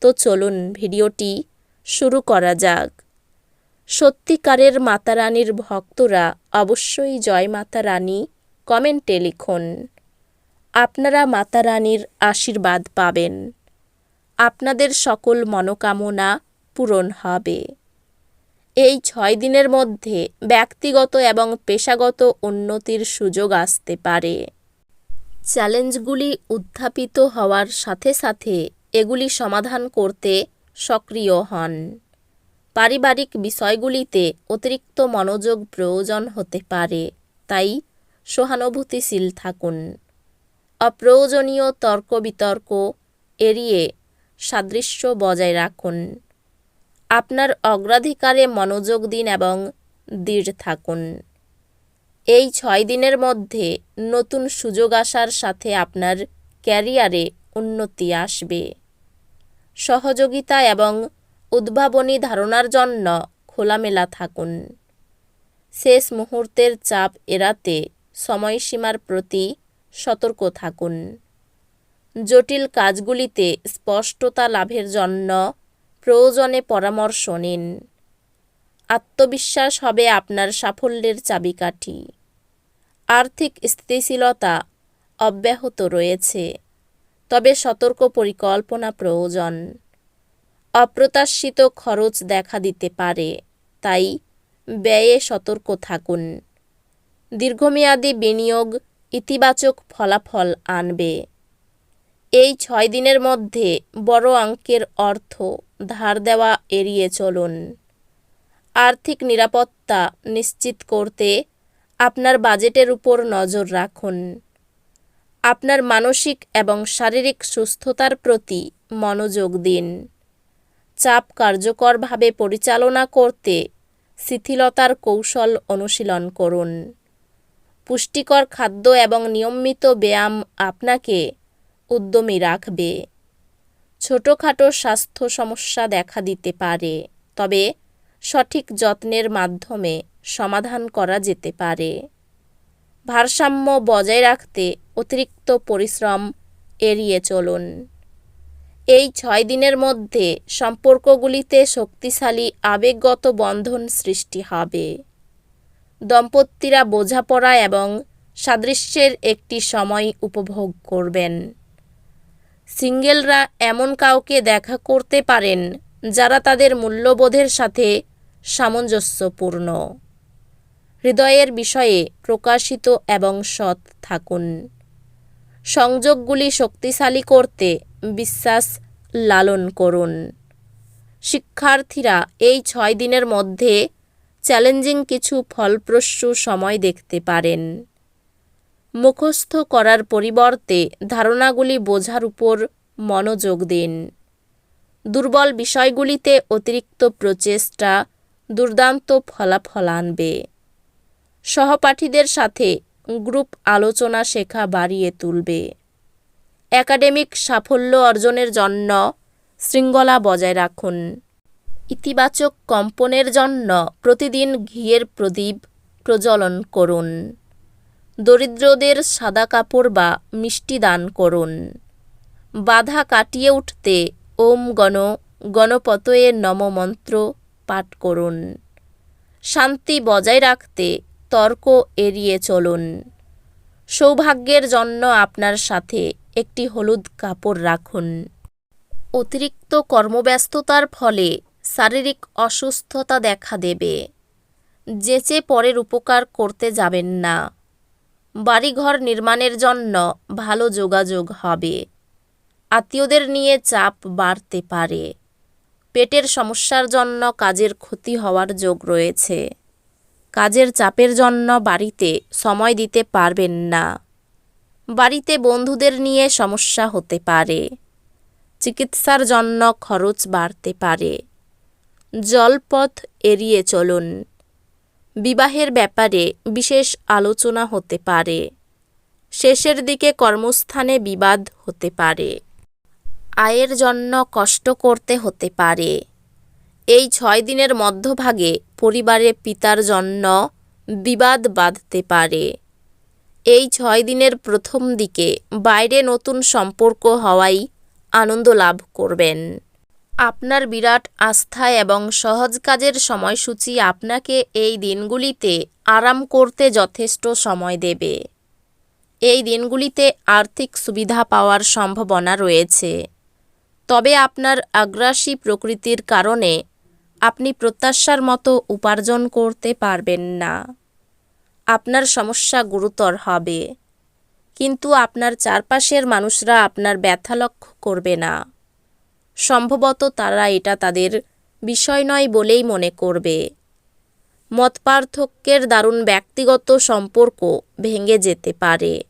তো চলুন ভিডিওটি শুরু করা যাক। সত্যিকারের মাতারানীর ভক্তরা অবশ্যই জয় মাতা রানী কমেন্টে লিখুন। আপনারা মাতারানীর আশীর্বাদ পাবেন। আপনাদের সকল মনোকামনা পূরণ হবে। এই ছয় দিনের মধ্যে ব্যক্তিগত এবং পেশাগত উন্নতির সুযোগ আসতে পারে। চ্যালেঞ্জগুলি উত্থাপিত হওয়ার সাথে সাথে এগুলি সমাধান করতে সক্রিয় হন। পারিবারিক বিষয়গুলিতে অতিরিক্ত মনোযোগ প্রয়োজন হতে পারে, তাই সহানুভূতিশীল থাকুন। অপ্রয়োজনীয় তর্ক বিতর্ক এড়িয়ে সাদৃশ্য বজায় রাখুন। আপনার অগ্রাধিকারে মনোযোগ দিন এবং দৃঢ় থাকুন। এই ছয় দিনের মধ্যে নতুন সুযোগ আসার সাথে আপনার ক্যারিয়ারে উন্নতি আসবে। সহযোগিতা এবং উদ্ভাবনী ধারণার জন্য খোলামেলা থাকুন। শেষ মুহূর্তের চাপ এড়াতে সময়সীমার প্রতি সতর্ক থাকুন। জটিল কাজগুলিতে স্পষ্টতা লাভের জন্য প্রয়োজনে পরামর্শ নিন। আত্মবিশ্বাস হবে আপনার সাফল্যের চাবিকাঠি। আর্থিক স্থিতিশীলতা অব্যাহত রয়েছে। তবে সতর্ক পরিকল্পনা প্রয়োজন। অপ্রত্যাশিত খরচ দেখা দিতে পারে, তাই ব্যয়ে সতর্ক থাকুন। দীর্ঘমেয়াদী বিনিয়োগ ইতিবাচক ফলাফল আনবে। এই ছয় দিনের মধ্যে বড় অঙ্কের অর্থ ধার দেওয়া এড়িয়ে চলুন। আর্থিক নিরাপত্তা নিশ্চিত করতে আপনার বাজেটের উপর নজর রাখুন। আপনার মানসিক এবং শারীরিক সুস্থতার প্রতি মনোযোগ দিন। চাপ কার্যকরভাবে পরিচালনা করতে শিথিলতার কৌশল অনুশীলন করুন। পুষ্টিকর খাদ্য এবং নিয়মিত ব্যায়াম আপনাকে উদ্যমী রাখবে। ছোটোখাটো স্বাস্থ্য সমস্যা দেখা দিতে পারে, তবে সঠিক যত্নের মাধ্যমে সমাধান করা যেতে পারে। ভারসাম্য বজায় রাখতে অতিরিক্ত পরিশ্রম এড়িয়ে চলুন। এই ছয় দিনের মধ্যে সম্পর্কগুলিতে শক্তিশালী আবেগগত বন্ধন সৃষ্টি হবে। দম্পতিরা বোঝাপড়া এবং সাদৃশ্যের একটি সময় উপভোগ করবেন। সিঙ্গেলরা এমন কাউকে দেখা করতে পারেন যারা তাদের মূল্যবোধের সাথে সামঞ্জস্যপূর্ণ। হৃদয়ের বিষয়ে প্রকাশিত এবং সৎ থাকুন। সংযোগগুলি শক্তিশালী করতে বিশ্বাস লালন করুন। শিক্ষার্থীরা এই ছয় দিনের মধ্যে চ্যালেঞ্জিং কিছু ফলপ্রসূ সময় দেখতে পারেন। মুখস্থ করার পরিবর্তে ধারণাগুলি বোঝার উপর মনোযোগ দিন। দুর্বল বিষয়গুলিতে অতিরিক্ত প্রচেষ্টা দুর্দান্ত ফলাফল আনবে। সহপাঠীদের সাথে গ্রুপ আলোচনা শেখা বাড়িয়ে তুলবে। একাডেমিক সাফল্য অর্জনের জন্য শৃঙ্খলা বজায় রাখুন। ইতিবাচক কম্পনের জন্য প্রতিদিন ঘিয়ের প্রদীপ প্রজ্বলন করুন। দরিদ্রদের সাদা কাপড় বা মিষ্টি দান করুন। বাধা কাটিয়ে উঠতে ওম গণ, গণপতয়ে নমমন্ত্র পাঠ করুন। শান্তি বজায় রাখতে তর্ক এড়িয়ে চলুন। সৌভাগ্যের জন্য আপনার সাথে একটি হলুদ কাপড় রাখুন। অতিরিক্ত কর্মব্যস্ততার ফলে শারীরিক অসুস্থতা দেখা দেবে। যেচে পরের উপকার করতে যাবেন না। বাড়িঘর নির্মাণের জন্য ভালো যোগাযোগ হবে। আত্মীয়দের নিয়ে চাপ বাড়তে পারে। পেটের সমস্যার জন্য কাজের ক্ষতি হওয়ার যোগ রয়েছে। কাজের চাপের জন্য বাড়িতে সময় দিতে পারবেন না। বাড়িতে বন্ধুদের নিয়ে সমস্যা হতে পারে। চিকিৎসার জন্য খরচ বাড়তে পারে। জলপথ এড়িয়ে চলুন। বিবাহের ব্যাপারে বিশেষ আলোচনা হতে পারে। শেষের দিকে কর্মস্থানে বিবাদ হতে পারে। আয়ের জন্য কষ্ট করতে হতে পারে। এই ছয় দিনের মধ্যভাগে পরিবারে পিতার জন্য বিবাদ বাঁধতে পারে। এই ছয় দিনের প্রথম দিকে বাইরে নতুন সম্পর্ক হওয়াই আনন্দ লাভ করবেন। আপনার বিরাট আস্থা এবং সহজ কাজের সময়সূচি আপনাকে এই দিনগুলিতে আরাম করতে যথেষ্ট সময় দেবে। এই দিনগুলিতে আর্থিক সুবিধা পাওয়ার সম্ভাবনা রয়েছে। তবে আপনার আগ্রাসী প্রকৃতির কারণে আপনি প্রত্যাশার মতো উপার্জন করতে পারবেন না। আপনার সমস্যা গুরুতর হবে। কিন্তু আপনার চারপাশের মানুষরা আপনার ব্যথা লক্ষ্য করবে না। সম্ভবত তারা এটা তাদের বিষয় নয় বলেই মনে করবে। মতপার্থক্যের দারুণ ব্যক্তিগত সম্পর্ক ভেঙে যেতে পারে।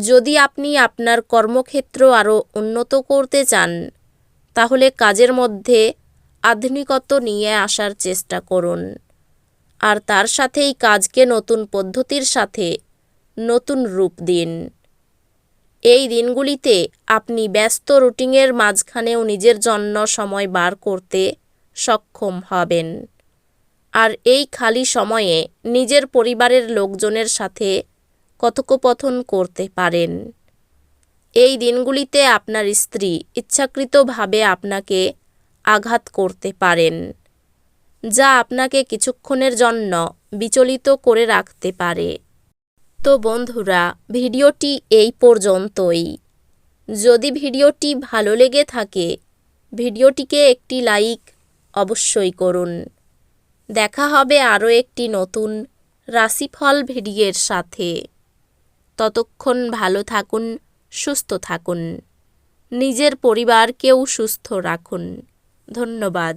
যদি আপনি আপনার কর্মক্ষেত্র আরও উন্নত করতে চান, তাহলে কাজের মধ্যে আধুনিকত্ব নিয়ে আসার চেষ্টা করুন। আর তার সাথেই কাজকে নতুন পদ্ধতির সাথে নতুন রূপ দিন। এই দিনগুলিতে আপনি ব্যস্ত রুটিনের মাঝখানেও নিজের জন্য সময় বার করতে সক্ষম হবেন। আর এই খালি সময়ে নিজের পরিবারের লোকজনের সাথে কথোপকথন করতে পারেন। এই দিনগুলিতে আপনার স্ত্রী ইচ্ছাকৃতভাবে আপনাকে আঘাত করতে পারেন, যা আপনাকে কিছুক্ষণের জন্য বিচলিত করে রাখতে পারে। তো বন্ধুরা, ভিডিওটি এই পর্যন্তই। যদি ভিডিওটি ভালো লেগে থাকে, ভিডিওটিকে একটি লাইক অবশ্যই করুন। দেখা হবে আরও একটি নতুন রাশিফল ভিডিওর সাথে। ততক্ষণ ভালো থাকুন, সুস্থ থাকুন। নিজের পরিবারকেও সুস্থ রাখুন। ধন্যবাদ।